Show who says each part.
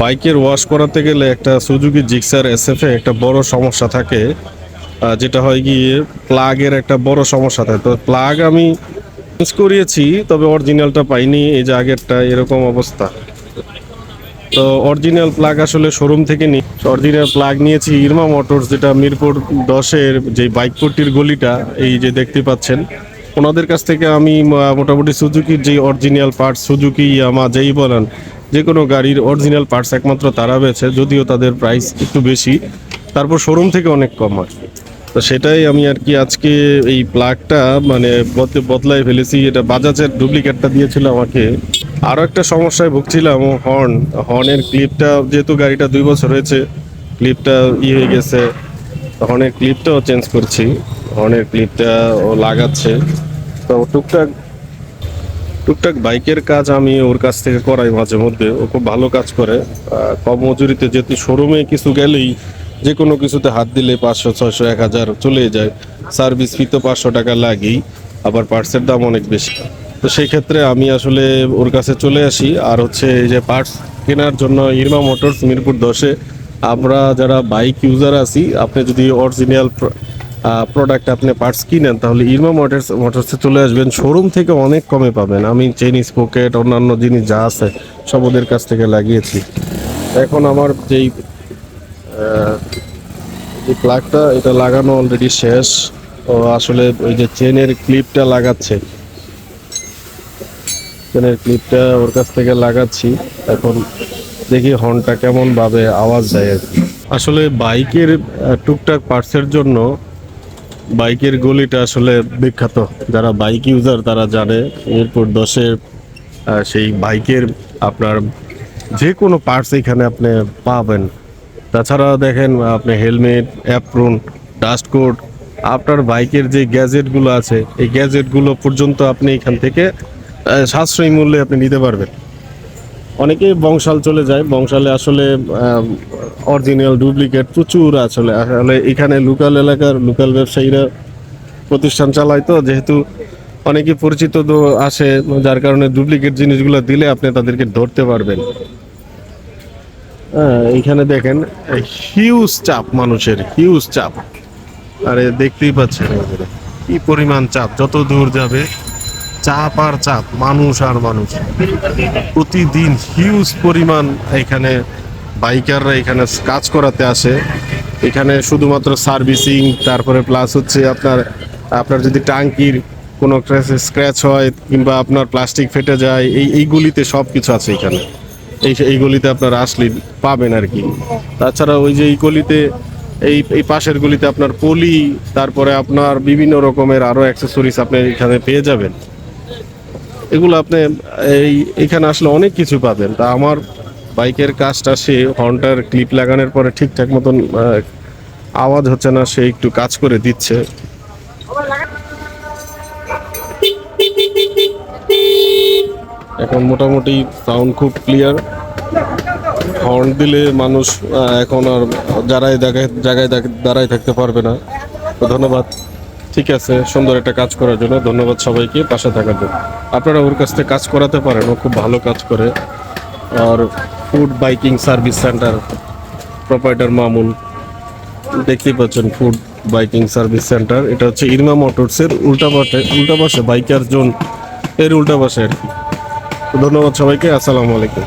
Speaker 1: বাইকের ওয়াশ করাতে গেলে একটা সুজুকি জিক্সার এস এসএফে একটা বড় সমস্যা থাকে যেটা হয় গিয়ে প্লাগের একটা বড় সমস্যা থাকে। তো প্লাগ আমি চেঞ্জ করিয়েছি, তবে অরিজিনালটা পাইনি, এই যে আগেরটা, এরকম অবস্থা। তো অরিজিনাল প্লাগ আসলে শোরুম থেকে নিই অরিজিনাল প্লাগ নিয়েছি ইরমা মোটরস যেটা মিরপুর দশের যে বাইক পট্টির গলিটা, এই যে দেখতে পাচ্ছেন। ওনাদের কাছ থেকে আমি মোটামুটি সুজুকির যে অরিজিনাল পার্ট সুজুকি, ইয়ামা, যেই বলেন যে কোনো গাড়ির অরিজিনাল পার্টস একমাত্র তারা বেছে, যদিও তাদের প্রাইস একটু বেশি, তারপর শোরুম থেকে অনেক কম আর তো সেটাই আমি আর কি আজকে এই প্লাগটা মানে বদ- বদলাই ফেলেছি, এটা বাজাজের ডুপ্লিকেটটা দিয়েছিল আমাকে। আরও একটা সমস্যায় ভুগছিলাম হর্ন হর্নের ক্লিপটা যেহেতু গাড়িটা দুই বছর হয়েছে ক্লিপটা ই হয়ে গেছে হর্নের ক্লিপটাও চেঞ্জ করছি হর্নের ক্লিপটা ও লাগাচ্ছে। তো টুকটাক টুকটাক বাইকের কাজ আমি ওর কাছ থেকে করাই মাঝে মধ্যে। ও খুব ভালো কাজ করে। কম মজুরিতে যেহেতু শোরুমে কিছু গেলেই যে কোনো কিছুতে হাত দিলে পাঁচশো, ছয়শো, এক হাজার চলে যায়। সার্ভিস ফি তো পাঁচশো টাকা লাগেই, আবার পার্টসের দাম অনেক বেশি। তো সেই ক্ষেত্রে আমি আসলে ওর কাছে চলে আসি। আর হচ্ছে এই যে পার্টস কেনার জন্য ইরমা মোটরস মিরপুর দশে আমরা যারা বাইক ইউজার আছি, আপনি যদি অরিজিনাল প্রোডাক্ট আপনি পার্টস কিনেন, তাহলে ইরমা মোটরস মোটরসে চলে আসবেন। শোরুম থেকে অনেক কমে পাবেন। আমি চেইন স্পোকেট অন্যান্য জিনিস যা আছে, সব ওদের কাছ থেকে লাগিয়েছি। এখন আমার যেই যে প্লাগটা এটা লাগানো অলরেডি শেষ। ও আসলে ওই যে চেনের ক্লিপটা লাগাচ্ছে। চেনের ক্লিপটা ওর কাছ থেকে লাগাচ্ছি। এখন দেখি হর্নটা কেমন ভাবে আওয়াজ দেয় আর কি। আসলে বাইকের টুকটাক পার্টসের জন্য বাইকের গলিটা আসলে বিখ্যাত। যারা বাইক ইউজার তারা জানে এরপর আহ, সেই বাইকের আপনার যে কোনো পার্টস এখানে আপনি পাবেন। তাছাড়া দেখেন আপনি হেলমেট অ্যাপ্রন ডাস্ট কোট আপনার বাইকের যে গ্যাজেটগুলো আছে এই গ্যাজেটগুলো পর্যন্ত আপনি এখান থেকে সাশ্রয়ী মূল্যে আপনি নিতে পারবেন। অনেকেই বংশাল চলে যায়। বংশালে আসলে অরিজিনাল ডুপ্লিকেট প্রচুর আসলে আসলে এখানে লোকাল এলাকার লোকাল ব্যবসায়ীরা প্রতিষ্ঠান চালায় তো, যেহেতু অনেকে পরিচিত তো আসে, যার কারণে ডুপ্লিকেট জিনিসগুলো দিলে আপনি তাদেরকে ধরতে পারবেন। হ্যাঁ এইখানে দেখেন হিউজ চাপ মানুষের হিউজ চাপ। আরে, দেখতেই পাচ্ছেন। কি পরিমাণ চাপ, যত দূর যাবে চাপ আর চাপ, মানুষ আর মানুষ। প্রতিদিন হিউজ পরিমাণ এখানে বাইকাররা এখানে কাজ করাতে আসে। এখানে শুধুমাত্র সার্ভিসিং তারপরে প্লাস হচ্ছে আপনার আপনার যদি টাঙ্কির কোনো স্ক্র্যাচ হয় কিংবা আপনার প্লাস্টিক ফেটে যায়, এই, এইগুলিতে সব কিছু আছে এখানে। এই এই গলিতে আপনার আসলে পাবেন আর কি। তাছাড়া ওই যে এই গলিতে, এই এই পাশের গলিতে আপনার পলি, তারপরে আপনার বিভিন্ন রকমের আরও অ্যাক্সেসরিজ আপনি এখানে পেয়ে যাবেন। এগুলো আপনি, এই, এখানে আসলে অনেক কিছু পাবেন। তা আমার বাইকের কাজটা সে হর্নটার ক্লিপ লাগানোর পরে ঠিকঠাক মতন আওয়াজ হচ্ছে না, সে একটু কাজ করে দিচ্ছে। এখন মোটামুটি সাউন্ড খুব ক্লিয়ার হর্ন দিলে মানুষ এখন আর যারাই জায়গায় জায়গায় দাঁড়ায় থাকতে পারবে না। তো ধন্যবাদ। ঠিক আছে, সুন্দর একটা কাজ করার জন্য ধন্যবাদ সবাইকে পাশে থাকার জন্য। আপনারা ওর কাছ থেকে কাজ করাতে পারেন, ও খুব ভালো কাজ করে। আর food biking service centre proprietor Mamun, দেখতেই পাচ্ছেন ফুড বাইকিং সার্ভিস সেন্টার এটা হচ্ছে ইরমা মোটরসের উল্টা পাশে উল্টা পাশে বাইকার জোন এর উল্টা পাশে আর কি। ধন্যবাদ সবাইকে, আসসালামু আলাইকুম।